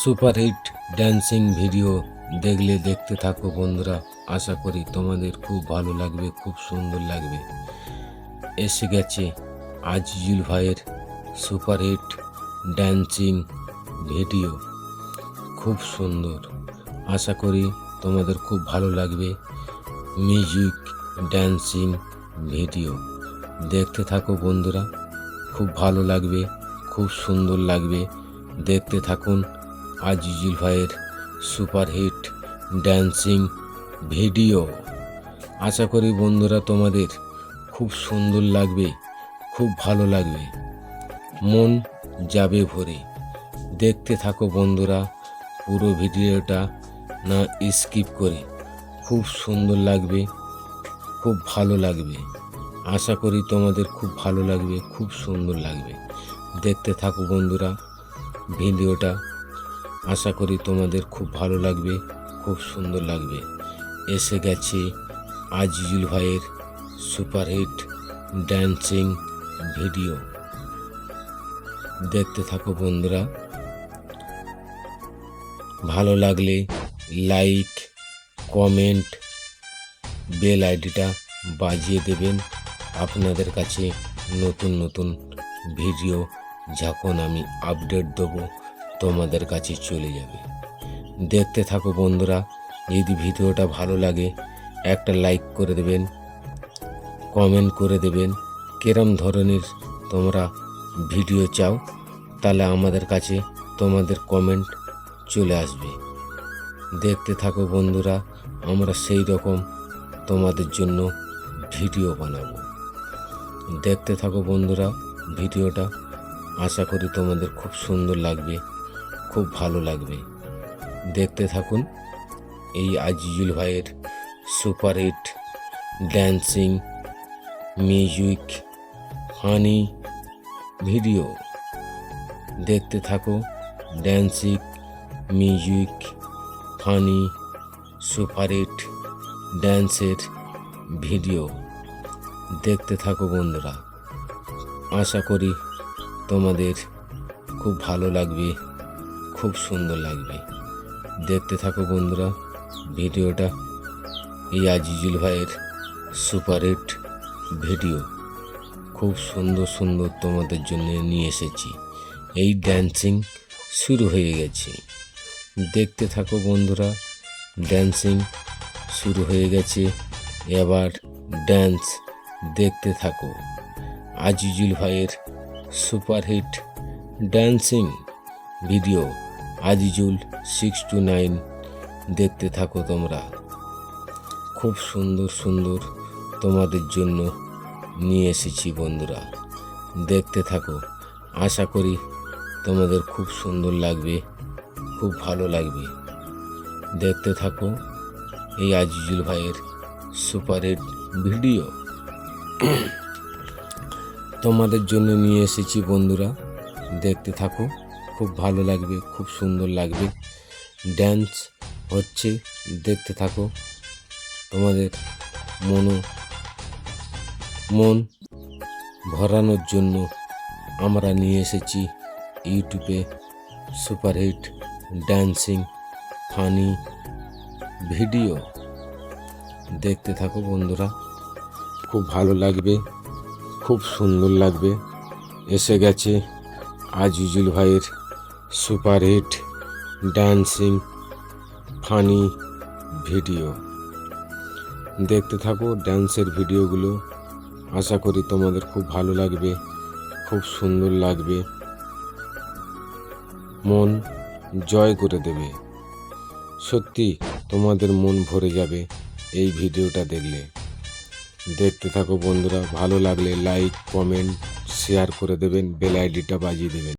Superhit dancing video দেখলে দেখতে থাকো বন্ধুরা। আশা করি তোমাদের খুব ভালো লাগবে, খুব সুন্দর লাগবে। এসে গেছে আজিজুল ভাইয়ের সুপারহিট ড্যান্সিং ভিডিও। খুব সুন্দর। আশা করি তোমাদের খুব ভালো লাগবে মিউজিক ড্যান্সিং ভিডিও। দেখতে থাকো বন্ধুরা, খুব ভালো লাগবে, খুব সুন্দর লাগবে। দেখতে থাকুন আজিজুল ভাইয়ের সুপারহিট ড্যান্সিং ভিডিও। আশা করি বন্ধুরা তোমাদের খুব সুন্দর লাগবে, খুব ভালো লাগবে। মন যাবে ভরে। দেখতে থাকো বন্ধুরা পুরো ভিডিওটা, না স্কিপ করে। খুব সুন্দর লাগবে, খুব ভালো লাগবে। আশা করি তোমাদের খুব ভালো লাগবে, খুব সুন্দর লাগবে। দেখতে থাকো বন্ধুরা ভিডিওটা। আশা করি তোমাদের খুব ভালো লাগবে, খুব সুন্দর লাগবে। এসে গেছে আজিজুল ভাইয়ের সুপারহিট ড্যান্সিং ভিডিও। দেখতে থাকো বন্ধুরা। ভালো লাগলে লাইক, কমেন্ট, বেল আইডিটা বাজিয়ে দেবেন। আপনাদের কাছে নতুন নতুন ভিডিও যখন আমি আপডেট দেবো তোমাদের কাছে চলে যাবে। দেখতে থাকো বন্ধুরা, যদি ভিডিওটা ভালো লাগে, একটা লাইক করে দেবেন কমেন্ট করে দেবেন, কিরম ধরনের তোমরা ভিডিও চাও, তাহলে আমাদের কাছে তোমাদের কমেন্ট চলে আসবে। দেখতে থাকো বন্ধুরা, আমরা সেই রকম তোমাদের জন্য ভিডিও বানাবো। দেখতে থাকো বন্ধুরা, ভিডিওটা আশা করি তোমাদের খুব সুন্দর লাগবে। খুব ভালো লাগবে। দেখতে থাকুন এই আজিজুল ভাইয়ের superhit dancing music funny video. দেখতে থাকো ড্যান্সিং মিউজিক ফানি সুপারহিট ড্যান্সের ভিডিও। দেখতে থাকো বন্ধুরা, আশা করি তোমাদের খুব ভালো লাগবে। খুব সুন্দর লাগবে। দেখতে থাকো বন্ধুরা, ভিডিওটা। এই আজিজুল ভাইয়ের সুপারহিট ভিডিও। খুব সুন্দর সুন্দর তোমাদের জন্য নিয়ে এসেছি। এই ড্যান্সিং শুরু হয়ে গেছে। দেখতে থাকো বন্ধুরা ড্যান্সিং শুরু হয়ে গেছে। এবার ড্যান্স দেখতে থাকো। আজিজুল ভাইয়ের superhit dancing video. Azizul six two nine দেখতে থাকো তোমরা। খুব সুন্দর সুন্দর তোমাদের জন্য নিয়ে এসেছি বন্ধুরা। দেখতে থাকো। আশা করি তোমাদের খুব সুন্দর লাগবে, খুব ভালো লাগবে। দেখতে থাকো এই আজিজুল ভাইয়ের সুপারহিট ভিডিও। তোমাদের জন্য নিয়ে এসেছি বন্ধুরা। দেখতে থাকো। খুব ভালো লাগবে, খুব সুন্দর লাগবে। ড্যান্স হচ্ছে, দেখতে থাকো। তোমাদের মনো, মন ভরানোর জন্য আমরা নিয়ে এসেছি ইউটিউবে সুপারহিট ড্যান্সিং ফানি ভিডিও দেখতে থাকো বন্ধুরা, খুব ভালো লাগবে, খুব সুন্দর লাগবে। এসে গেছে আজিজুল ভাইয়ের সুপারহিট ড্যান্সিং ফানি ভিডিও। দেখতে থাকো ড্যান্সের ভিডিওগুলো। আশা করি তোমাদের খুব ভালো লাগবে, খুব সুন্দর লাগবে। মন জয় করে দেবে। সত্যি তোমাদের মন ভরে যাবে এই ভিডিওটা দেখলে। দেখতে থাকো বন্ধুরা, ভালো লাগলে লাইক কমেন্ট শেয়ার করে দেবেন বেল আইডিটা বাজিয়ে দেবেন।